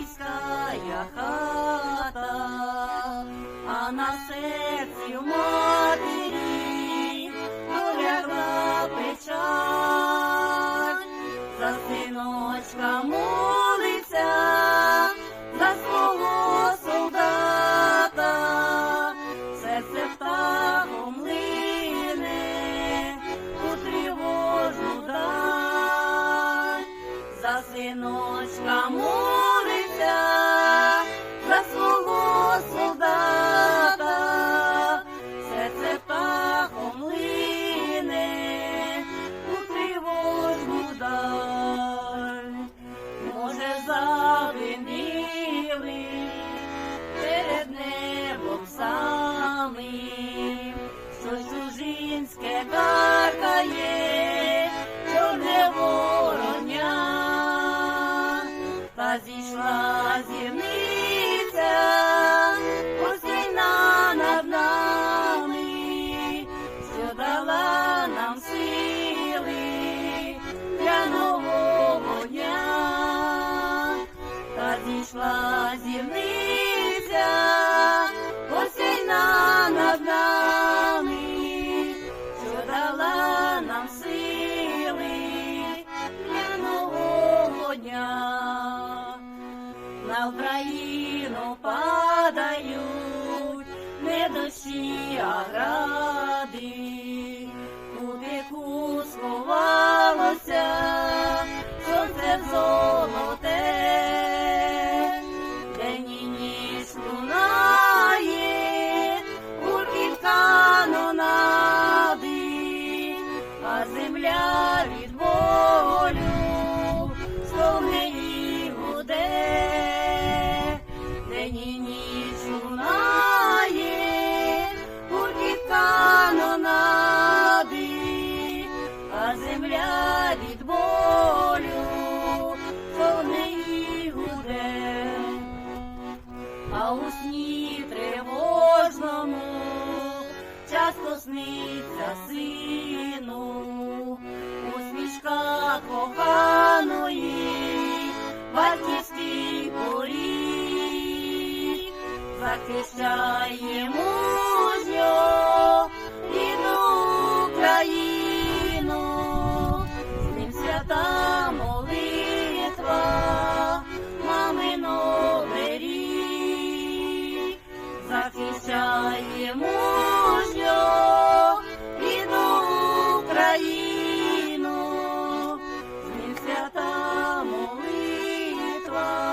батьківська хата, а на серці в матері полягла печаль, за синочка молиться, за свого солдата, серце птахом лине у тривожну даль, за синочка молиться, sozinha. На Україну падають. Не досі, а день ніч лунає, гуркіт канонади, а земля від болю і гуде, а у сні тривожному часто сниться сину, усмішка коханої, захищаємо нього рідну Україну, з ним свята молитва, мамино беріг, захищаємо нього Україну, з ним свята молитва.